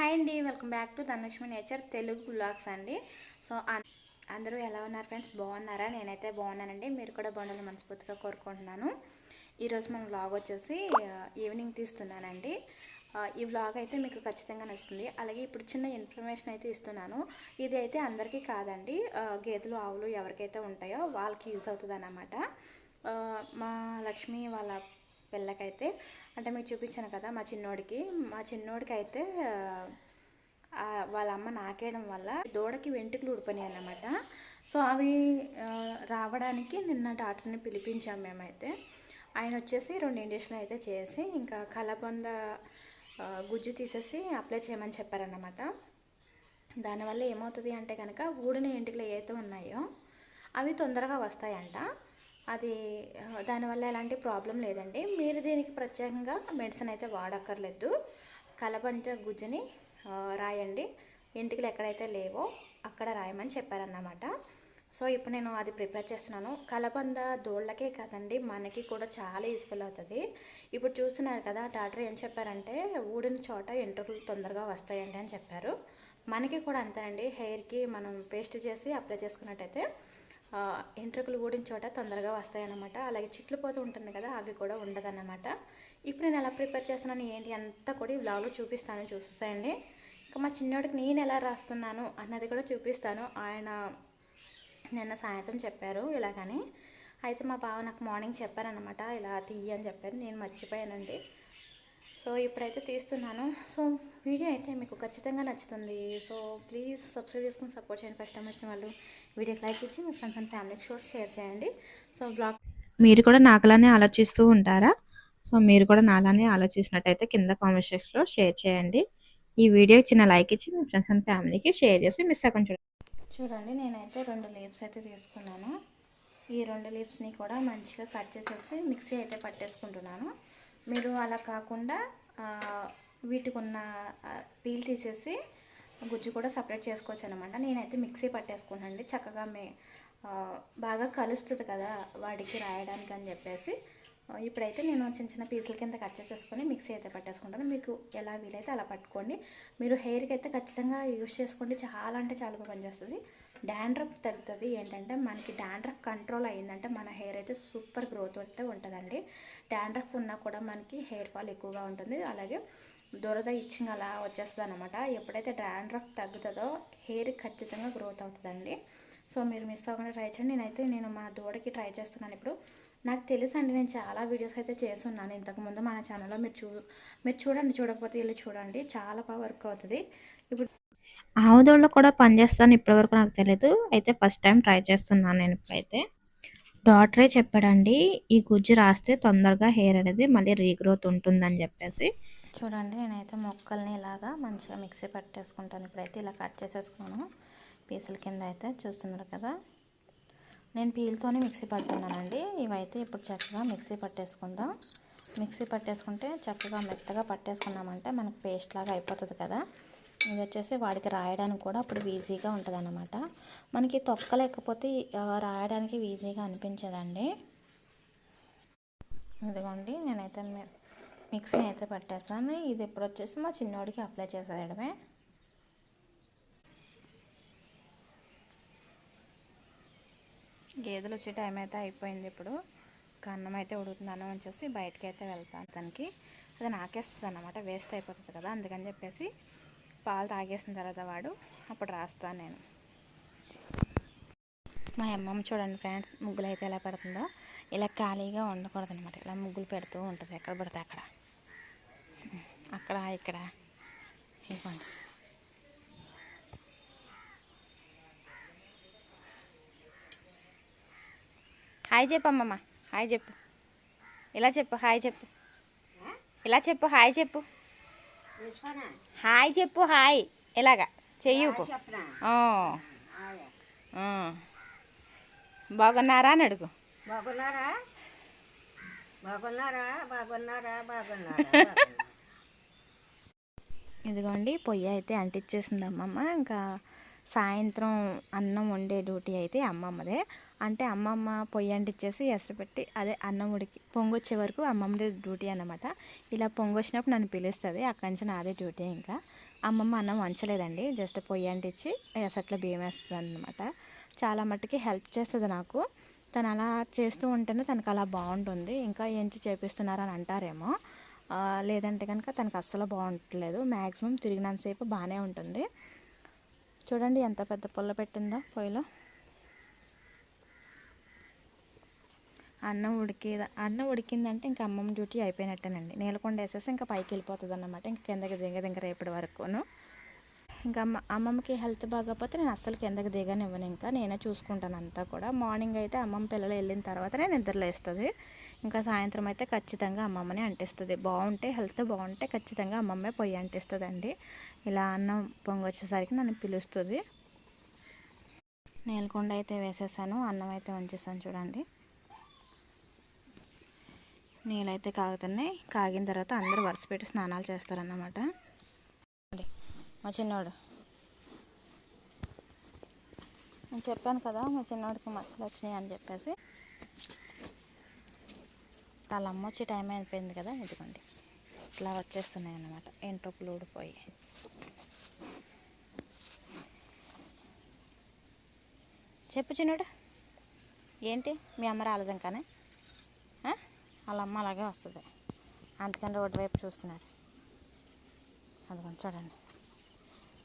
Hi అండి welcome back to Dhanalakshmi nature Telugu blogs అండి. So అన్- అందరూ ఎలా ఉన్నారు ఫ్రెండ్స్? బాగున్నారా? నేనైతే బాగున్నానండి. మీరు కూడా బాగుండాలని మనస్ఫూర్తిగా కోరుకుంటున్నాను. ఈరోజు మన వ్లాగ్ వచ్చేసి ఈవినింగ్ తీస్తున్నానండి. ఈ వ్లాగ్ అయితే మీకు ఖచ్చితంగా నచ్చుతుంది. అలాగే ఇప్పుడు చిన్న ఇన్ఫర్మేషన్ అయితే ఇస్తున్నాను. ఇది అయితే అందరికీ కాదండి. గేదెలు ఆవులు ఎవరికైతే ఉంటాయో వాళ్ళకి యూస్ అవుతుంది మా లక్ష్మి వాళ్ళ పిల్లకైతే అంటే మీకు చూపించాను కదా మా చిన్నోడికి మా చిన్నోడికి అయితే వాళ్ళ అమ్మ నాకేయడం వల్ల దూడకి వెంట్రుకలు ఉడిపోయినాయి అన్నమాట. సో అవి రావడానికి నిన్న డాక్టర్ని పిలిపించాం మేమైతే. ఆయన వచ్చేసి రెండు ఇంజక్షన్లు అయితే చేసి ఇంకా కలబంద గుజ్జు తీసేసి అప్లై చేయమని చెప్పారన్నమాట. దానివల్ల ఏమవుతుంది అంటే కనుక ఊడిన ఎంటికలు ఏవైతే ఉన్నాయో అవి తొందరగా వస్తాయంట. అది దానివల్ల ఎలాంటి ప్రాబ్లం లేదండి. మీరు దీనికి ప్రత్యేకంగా మెడిసిన్ అయితే వాడక్కర్లేదు. కలబంద గుజ్జుని రాయండి. ఇంటికి ఎక్కడైతే లేవో అక్కడ రాయమని చెప్పారన్నమాట. సో ఇప్పుడు నేను అది ప్రిపేర్ చేస్తున్నాను. కలబంద దోళ్ళకే కదండి మనకి కూడా చాలా యూస్ఫుల్ అవుతుంది. ఇప్పుడు చూస్తున్నారు కదా డాక్టర్ ఏం చెప్పారంటే ఊడిన చోట ఎంట్రుకలు తొందరగా వస్తాయండి అని చెప్పారు. మనకి కూడా అంతేనండి. హెయిర్కి మనం పేస్ట్ చేసి అప్లై చేసుకున్నట్టయితే ఎంట్రకులు ఊడిన చోట తొందరగా వస్తాయన్నమాట. అలాగే చిట్లు పోతూ ఉంటుంది కదా అవి కూడా ఉండదన్నమాట. ఇప్పుడు నేను ఎలా ప్రిపేర్ చేస్తున్నాను ఏంటి అంతా కూడా ఈ బ్లాగ్లో చూపిస్తాను చూసేసేయండి. ఇంకా మా చిన్నోడికి నేను ఎలా రాస్తున్నాను అన్నది కూడా చూపిస్తాను. ఆయన నిన్న సాయంత్రం చెప్పారు ఇలాగని. అయితే మా బావ నాకు మార్నింగ్ చెప్పారనమాట ఇలా తీయి అని చెప్పారు. నేను మర్చిపోయానండి. సో ఇప్పుడైతే తీస్తున్నాను. సో వీడియో అయితే మీకు ఖచ్చితంగా నచ్చుతుంది. సో ప్లీజ్ సబ్స్క్రైబ్ చేసుకుని సపోర్ట్ చేయండి. ఫస్ట్ టైం వచ్చిన వాళ్ళు వీడియోకి లైక్ ఇచ్చి మీ ఫ్రెండ్స్ అండ్ ఫ్యామిలీకి షోర్ షేర్ చేయండి. సో బ్లాగ్ మీరు కూడా నాకులానే ఆలోచిస్తూ ఉంటారా? సో మీరు కూడా నాలానే ఆలోచించినట్టయితే కింద కామెంట్ సెక్షన్లో షేర్ చేయండి. ఈ వీడియోకి చిన్న లైక్ ఇచ్చి మీ ఫ్రెండ్స్ అండ్ ఫ్యామిలీకి షేర్ చేసి మిస్ అవ్వకుండా చూడండి. చూడండి నేనైతే రెండు లీవ్స్ అయితే తీసుకున్నాను. ఈ రెండు లీవ్స్ని కూడా మంచిగా కట్ చేసేసి మిక్సీ అయితే పట్టేసుకుంటున్నాను. మీరు అలా కాకుండా వీటికి ఉన్న పీల్ తీసేసి గుజ్జు కూడా సపరేట్ చేసుకోవచ్చు అనమాట నేనైతే మిక్సీ పట్టేసుకున్నానండి చక్కగా మే బాగా కలుస్తుంది కదా వాడికి రాయడానికి అని చెప్పేసి. ఇప్పుడైతే నేను చిన్న చిన్న పీసుల కింద కట్ చేసేసుకొని మిక్సీ అయితే పట్టేసుకుంటాను. మీకు ఎలా వీలైతే అలా పట్టుకోండి. మీరు హెయిర్కి అయితే ఖచ్చితంగా యూస్ చేసుకోండి. చాలా అంటే చాలా బాగా పనిచేస్తుంది. డాండ్రఫ్ తగ్గుతుంది. ఏంటంటే మనకి డాండ్రఫ్ కంట్రోల్ అయ్యిందంటే మన హెయిర్ అయితే సూపర్ గ్రోత్ అయితే ఉంటుందండి. డాండ్రఫ్ ఉన్నా కూడా మనకి హెయిర్ ఫాల్ ఎక్కువగా ఉంటుంది. అలాగే దురద ఇచ్చింగ్ అలా వచ్చేస్తుంది అనమాట ఎప్పుడైతే డాండ్రఫ్ తగ్గుతుందో హెయిర్ ఖచ్చితంగా గ్రోత్ అవుతుందండి. సో మీరు మిస్ అవ్వకుండా ట్రై చేయండి. నేనైతే నేను మా దూడకి ట్రై చేస్తున్నాను ఇప్పుడు. నాకు తెలుసు అండి నేను చాలా వీడియోస్ అయితే చేస్తున్నాను. ఇంతకుముందు మన ఛానల్లో మీరు చూ మీరు చూడండి చూడకపోతే వెళ్ళి చూడండి. చాలా బాగా వర్క్ అవుతుంది. ఇప్పుడు ఆవుదోళ్ళు కూడా పనిచేస్తాను ఇప్పటివరకు నాకు తెలియదు అయితే ఫస్ట్ టైం ట్రై చేస్తున్నాను నేను ఇప్పుడైతే. డాక్టరే చెప్పాడండి ఈ గుజ్జు రాస్తే తొందరగా హెయిర్ అనేది మళ్ళీ రీగ్రోత్ ఉంటుందని చెప్పేసి. చూడండి నేనైతే మొక్కల్ని ఇలాగా మంచిగా మిక్సీ పట్టేసుకుంటాను. ఇప్పుడైతే ఇలా కట్ చేసేసుకున్నాను. పీసుల కింద అయితే చూస్తున్నారు కదా. నేను పీల్తోనే మిక్సీ పడుతున్నానండి. ఇవైతే ఇప్పుడు చక్కగా మిక్సీ పట్టేసుకుందాం. మిక్సీ పట్టేసుకుంటే చక్కగా మెత్తగా పట్టేసుకున్నామంటే మనకు పేస్ట్ లాగా అయిపోతుంది కదా. ఇది వచ్చేసి వాడికి రాయడానికి కూడా అప్పుడు ఈజీగా ఉంటుంది మనకి తొక్క లేకపోతే రాయడానికి ఈజీగా అనిపించదండి. ఇదిగోండి నేనైతే మీ- మిక్సీ అయితే పట్టేస్తాను ఇది ఇప్పుడు వచ్చేసి మా చిన్నోడికి అప్లై చేసేయడమే. గేదెలు వచ్చే టైం అయితే అయిపోయింది ఇప్పుడు. ఇంకా అన్నం అయితే ఉడుకుతున్నాను అని చెప్పి బయటకి అయితే వెళ్తాను తనకి అది నాకేస్తుంది అనమాట వేస్ట్ అయిపోతుంది కదా అందుకని చెప్పేసి పాలు తాగేసిన తర్వాత వాడు అప్పుడు రాస్తాను నేను. మా అమ్మమ్మ చూడండి ఫ్రెండ్స్ ముగ్గులు అయితే ఎలా పెడుతుందో ఇలా ఖాళీగా ఉండకూడదు అనమాట ఇలా ముగ్గులు పెడుతూ ఉంటుంది ఎక్కడ పడితే అక్కడ. అక్కడ ఇక్కడ. ఇవ్వండి హాయ్ చెప్పు అమ్మమ్మ హాయ్ చెప్పు. ఇలా చెప్పు హాయ్ చెప్పు. ఇలా చెప్పు హాయ్ చెప్పు. హాయ్ చెప్పు హాయ్. ఇలాగా చెయ్యి. బాగున్నారా అని అడుగు. బాగున్నారా? బాగున్నారా? బాగున్నారా? బాగున్నారా? ఇదిగోండి పొయ్యి అయితే అంటించేసింది అమ్మమ్మ. ఇంకా సాయంత్రం అన్నం వండే డ్యూటీ అయితే అమ్మమ్మదే. అంటే అమ్మమ్మ పొయ్యి అంటించేసి ఎసరు పెట్టి అదే అన్నం ఉడికి పొంగొచ్చే వరకు అమ్మమ్మదే డ్యూటీ అన్నమాట. ఇలా పొంగొచ్చినప్పుడు నన్ను పిలుస్తుంది అక్కడి నుంచి నాదే డ్యూటీ ఇంకా. అమ్మమ్మ అన్నం వంచలేదండి జస్ట్ పొయ్యి అంటించి ఎసట్లో బియ్యం వేస్తుంది అనమాట చాలా మట్టుకి హెల్ప్ చేస్తుంది నాకు. తను అలా చేస్తూ ఉంటేనే తనకు అలా బాగుంటుంది. ఇంకా ఏంటి చేపిస్తున్నారని అంటారేమో. లేదంటే కనుక తనకు అస్సలు బాగుంటలేదు. మ్యాక్సిమం తిరిగినంతసేపు బాగానే ఉంటుంది. చూడండి ఎంత పెద్ద పుల్ల పెట్టిందో పొయ్యిలో. అన్నం ఉడికి అన్నం ఉడికిందంటే ఇంకా అమ్మమ్మ డ్యూటీ అయిపోయినట్టేనండి. నీలకొండ వేసేసి ఇంకా పైకి వెళ్ళిపోతుంది అన్నమాట ఇంకా కిందకి దిగ ఇంకా రేపటి వరకును. ఇంకా అమ్మ అమ్మమ్మకి హెల్త్ బాగోకపోతే నేను అస్సలు కిందకి దిగనివ్వను ఇంకా. నేనే చూసుకుంటాను అంతా కూడా. మార్నింగ్ అయితే అమ్మమ్మ పిల్లలు వెళ్ళిన తర్వాత నేను నిద్రలేస్తుంది. ఇంకా సాయంత్రం అయితే ఖచ్చితంగా అమ్మమ్మని అంటిస్తుంది. బాగుంటే హెల్త్ బాగుంటే ఖచ్చితంగా అమ్మమ్మే పొయ్యి అంటిస్తుందండి. ఇలా అన్నం పొంగి వచ్చేసరికి నన్ను పిలుస్తుంది. నేలకొండ అయితే వేసేసాను అన్నం అయితే వంచేసాను చూడండి. నీళ్ళైతే కాగుతున్నాయి. కాగిన తర్వాత అందరూ వరుస పెట్టి స్నానాలు చేస్తారన్నమాట. మా చిన్నోడు. నేను చెప్పాను కదా మా చిన్నోడికి మచ్చలు వచ్చినాయి అని చెప్పేసి. వాళ్ళ అమ్మ వచ్చి టైం అయిపోయింది కదా ఇదిగోండి. ఇట్లా వచ్చేస్తున్నాయి అన్నమాట ఎంట్రోపులు ఊడిపోయి. చెప్పు చిన్నోడు. ఏంటి? మీ అమ్మ రాలేదంకానే? కానీ వాళ్ళ అమ్మ అలాగే వస్తుంది. అందుకని రోడ్డు వైపు చూస్తున్నారు. అది చూడండి.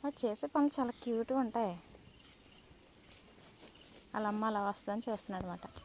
వాళ్ళు చేసే పనులు చాలా క్యూట్గా ఉంటాయి. వాళ్ళ అమ్మ అలా వస్తుందని చూస్తున్నాడు అనమాట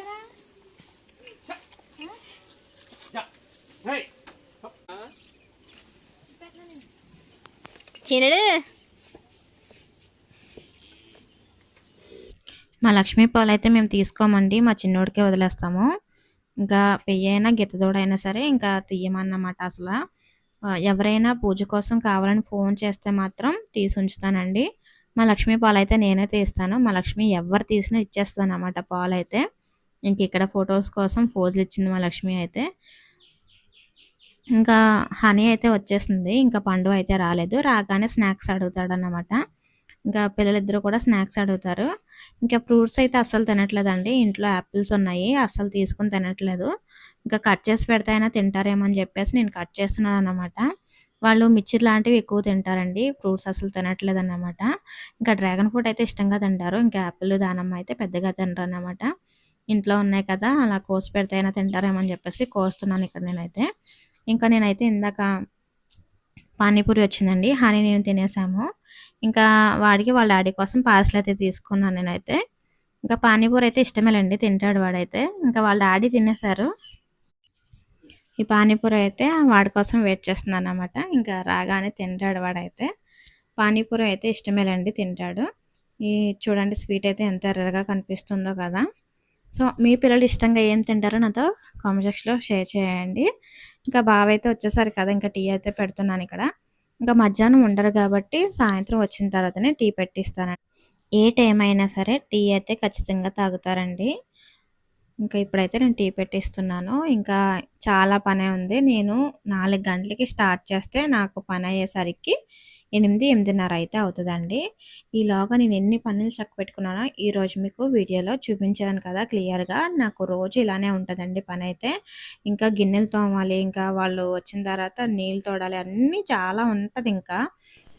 చిన్నడు మా లక్ష్మీ పాలు అయితే మేము తీసుకోమండి మా చిన్నోడికే వదిలేస్తాము. ఇంకా పెయ్యి అయినా గిత్తదోడైనా సరే ఇంకా తీయమన్నమాట అసలు. ఎవరైనా పూజ కోసం కావాలని ఫోన్ చేస్తే మాత్రం తీసి ఉంచుతానండి. మా లక్ష్మీ పాలు అయితే నేనే తీస్తాను. మా లక్ష్మి ఎవరు తీసినా ఇచ్చేస్తాను అన్నమాట పాలు అయితే. ఇంక ఇక్కడ ఫొటోస్ కోసం ఫోజులు ఇచ్చింది మా లక్ష్మి అయితే. ఇంకా హనీ అయితే వచ్చేసింది. ఇంకా పండు అయితే రాలేదు. రాగానే స్నాక్స్ అడుగుతాడు అనమాట ఇంకా పిల్లలిద్దరూ కూడా స్నాక్స్ అడుగుతారు. ఇంకా ఫ్రూట్స్ అయితే అస్సలు తినట్లేదండి. ఇంట్లో యాపిల్స్ ఉన్నాయి. అస్సలు తీసుకుని తినట్లేదు. ఇంకా కట్ చేసి పెడితే అయినా తింటారేమో అని చెప్పేసి నేను కట్ చేస్తున్నాను అనమాట వాళ్ళు మిర్చిర్ లాంటివి ఎక్కువ తింటారండి. ఫ్రూట్స్ అసలు తినట్లేదు అన్నమాట ఇంకా డ్రాగన్ ఫ్రూట్ అయితే ఇష్టంగా తింటారు. ఇంకా యాపిల్ దానమ్మ అయితే పెద్దగా తినరు అన్నమాట ఇంట్లో ఉన్నాయి కదా అలా కోసి పెడితే అయినా తింటారేమో అని చెప్పేసి కోస్తున్నాను ఇక్కడ నేనైతే. ఇంకా నేనైతే ఇందాక పానీపూరి వచ్చిందండి. హనీ నేను తినేసాము. ఇంకా వాడికి వాళ్ళ డాడీ కోసం పార్సల్ అయితే తీసుకున్నాను నేనైతే. ఇంకా పానీపూరి అయితే ఇష్టమేలండి తింటాడు వాడైతే. ఇంకా వాళ్ళ డాడీ తినేశారు. ఈ పానీపూరి అయితే వాడి కోసం వెయిట్ చేస్తున్నాను అనమాట ఇంకా రాగానే తింటాడు వాడైతే. పానీపూరి అయితే ఇష్టమేలండి తింటాడు. ఈ చూడండి స్వీట్ అయితే ఎంత ఎర్రగా కనిపిస్తుందో కదా. సో మీ పిల్లలు ఇష్టంగా ఏం తింటారో నాతో కామెంట్ సెక్షన్లో షేర్ చేయండి. ఇంకా బావ అయితే వచ్చేసారు కదా ఇంకా టీ అయితే పెడుతున్నాను ఇక్కడ. ఇంకా మధ్యాహ్నం ఉండరు కాబట్టి సాయంత్రం వచ్చిన తర్వాతనే టీ పెట్టిస్తానండి ఏ టైం అయినా సరే టీ అయితే ఖచ్చితంగా తాగుతారండి. ఇంకా ఇప్పుడైతే నేను టీ పెట్టిస్తున్నాను. ఇంకా చాలా పనే ఉంది. నేను నాలుగు గంటలకి స్టార్ట్ చేస్తే నాకు పని అయ్యేసరికి ఎనిమిది ఎనిమిదిన్నర అయితే అవుతుందండి. ఈలోగా నేను ఎన్ని పనులు చక్క పెట్టుకున్నానో ఈరోజు మీకు వీడియోలో చూపించాను కదా క్లియర్గా. నాకు రోజు ఇలానే ఉంటుందండి పని అయితే ఇంకా గిన్నెలు తోమాలి ఇంకా వాళ్ళు వచ్చిన తర్వాత నీళ్ళు తోడాలి అన్నీ చాలా ఉంటుంది ఇంకా.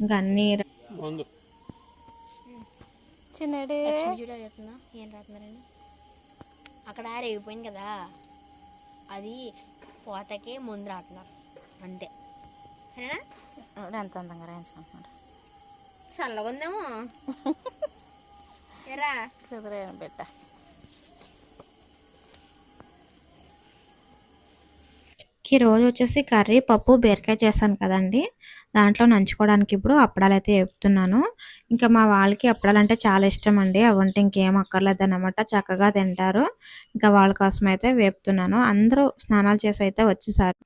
ఇంకా అన్నీ చిన్నడే. ఏం అక్కడ రేగిపోయింది కదా. అది పోతకే ముందు రాస్తున్నారు అంతే. సరేనా? ఎంత అందంగా రాయించుకుంటున్నాడు చల్లగా ఉందేమో. ఎరా. కుదిరేను బిడ్డ ఈ రోజు వచ్చేసి కర్రీ పప్పు బీరకాయ చేశాను కదండి. దాంట్లో నంచుకోవడానికి ఇప్పుడు అప్పడాలు అయితే వేపుతున్నాను. ఇంకా మా వాళ్ళకి అప్పడాలు అంటే చాలా ఇష్టం అండి. అవంటే ఇంకేం అక్కర్లేదు అనమాట చక్కగా తింటారు. ఇంకా వాళ్ళ కోసం అయితే వేపుతున్నాను. అందరూ స్నానాలు చేసి అయితే వచ్చేసారు.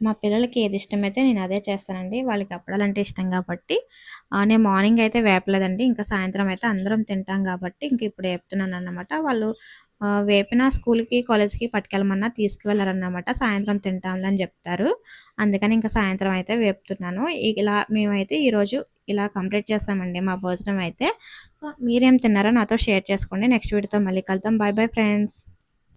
మా పిల్లలకి ఏది ఇష్టమైతే నేను అదే చేస్తానండి. వాళ్ళకి అప్పడాలంటే ఇష్టం కాబట్టి. నేను మార్నింగ్ అయితే వేపలేదండి. ఇంకా సాయంత్రం అయితే అందరం తింటాం కాబట్టి ఇంక ఇప్పుడు వేపుతున్నాను అన్నమాట వాళ్ళు వేపిన స్కూల్కి కాలేజ్కి పట్టుకెళ్ళమన్నా తీసుకువెళ్ళారన్నమాట. సాయంత్రం తింటాంలే అని చెప్తారు. అందుకని ఇంకా సాయంత్రం అయితే వేపుతున్నాను. ఇలా మేమైతే ఈరోజు ఇలా కంప్లీట్ చేస్తామండి మా భోజనం అయితే. సో మీరేం తిన్నారో నాతో షేర్ చేసుకోండి. నెక్స్ట్ వీడియోతో మళ్ళీ కలుద్దాం. Bye bye friends.